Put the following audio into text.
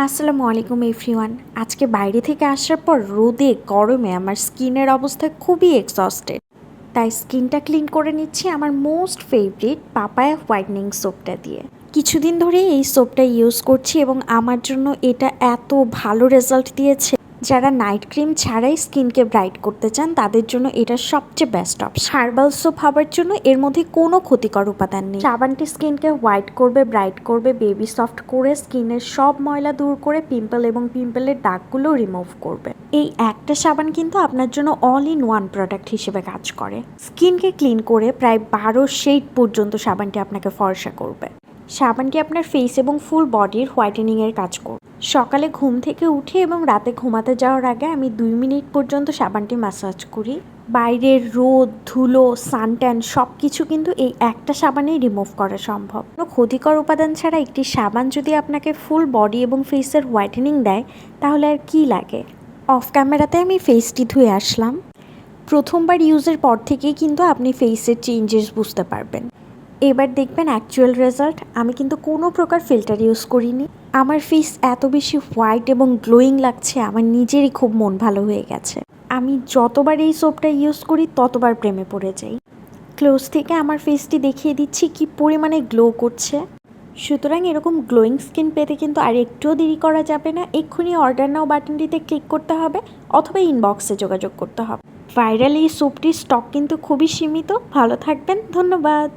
আসসালামু আলাইকুম এভরিওয়ান। আজকে বাইরে থেকে আসার পর রোদে, গরমে আমার স্কিনের অবস্থা খুবই এক্সস্টেড তাই স্কিনটা ক্লিন করে নিচ্ছি আমার মোস্ট ফেভারিট পাপায়া হোয়াইটনিং সোপটা দিয়ে। কিছুদিন ধরে এই সোপটা ইউজ করছি এবং আমার জন্য এটা এত ভালো রেজাল্ট দিয়েছে। যারা নাইট ক্রিম ছাড়াই স্কিনকে ব্রাইট করতে চান, তাদের জন্য এটা সবচেয়ে বেস্ট অপশন হার্বাল সোপ হওয়ার জন্য এর মধ্যে কোনো ক্ষতিকর উপাদান নেই। সাবানটি স্কিনকে হোয়াইট করবে ব্রাইট করবে বেবি সফট করে স্কিনের সব ময়লা দূর করে পিম্পল এবং পিম্পলের দাগগুলো রিমুভ করবে। এই একটা সাবান কিন্তু আপনার জন্য অল ইন ওয়ান প্রোডাক্ট হিসেবে কাজ করে। স্কিনকে ক্লিন করে প্রায় বারো শেড পর্যন্ত সাবানটি আপনাকে ফর্সা করবে। সাবানটি আপনার ফেস এবং ফুল বডির হোয়াইটেনিংয়ের কাজ করবে? সকালে ঘুম থেকে উঠে এবং রাতে ঘুমাতে যাওয়ার আগে আমি দুই মিনিট পর্যন্ত সাবানটি ম্যাসাজ করি। বাইরের রোদ, ধুলো সানট্যান সব কিছু কিন্তু এই একটা সাবানেই রিমুভ করা সম্ভব। কোনো ক্ষতিকর উপাদান ছাড়া একটি সাবান যদি আপনাকে ফুল বডি এবং ফেসের হোয়াইটেনিং দেয়, তাহলে আর কি লাগে? অফ ক্যামেরাতে আমি ফেসটি ধুয়ে আসলাম। প্রথমবার ইউজের পর থেকেই কিন্তু আপনি ফেসের চেঞ্জেস বুঝতে পারবেন। এবার দেখবেন অ্যাকচুয়াল রেজাল্ট আমি কিন্তু কোনো প্রকার ফিল্টার ইউজ করিনি। আমার ফেস এত বেশি হোয়াইট এবং গ্লোয়িং লাগছে, আমার নিজেরই খুব মন ভালো হয়ে গেছে। আমি যতবার এই সোপটা ইউজ করি, ততবার প্রেমে পড়ে যাই। ক্লোজ থেকে আমার ফেসটি দেখিয়ে দিচ্ছি কি পরিমাণে গ্লো করছে। সুতরাং এরকম গ্লোয়িং স্কিন পেতে কিন্তু আর একটুও দেরি করা যাবে না, এক্ষুনি অর্ডার নাও বাটনটিতে ক্লিক করতে হবে, অথবা ইনবক্সে যোগাযোগ করতে হবে। ভাইরাল এই সোপটির স্টক কিন্তু খুবই সীমিত। ভালো থাকবেন, ধন্যবাদ।